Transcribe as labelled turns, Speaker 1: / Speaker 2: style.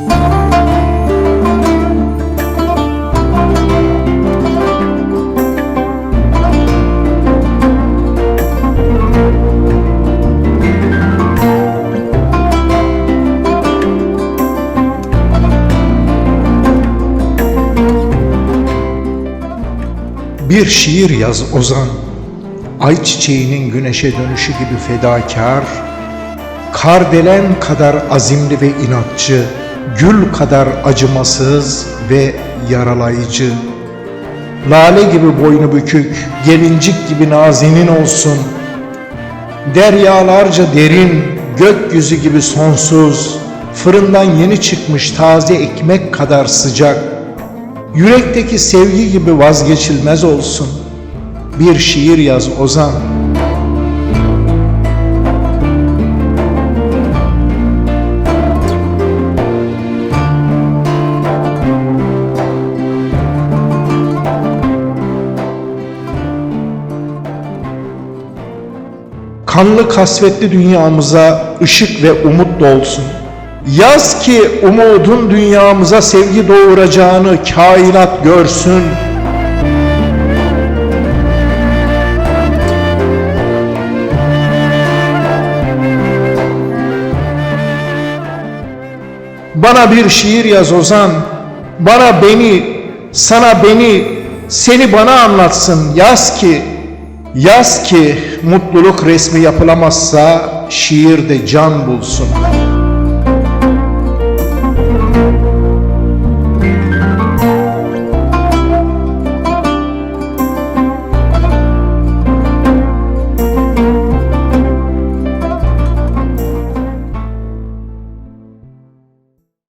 Speaker 1: Bir şiir yaz Ozan, ay çiçeğinin güneşe dönüşü gibi fedakar, kardelen kadar azimli ve inatçı, gül kadar acımasız ve yaralayıcı. Lale gibi boynu bükük, gelincik gibi nazinin olsun. Deryalarca derin, gökyüzü gibi sonsuz, fırından yeni çıkmış taze ekmek kadar sıcak. Yürekteki sevgi gibi vazgeçilmez olsun. Bir şiir yaz Ozan. Kanlı kasvetli dünyamıza ışık ve umut dolsun. Yaz ki umudun dünyamıza sevgi doğuracağını kainat görsün. Bana bir şiir yaz Ozan. Bana beni, sana beni, seni bana anlatsın. Yaz ki, yaz ki mutluluk resmi yapılamazsa şiirde can bulsun.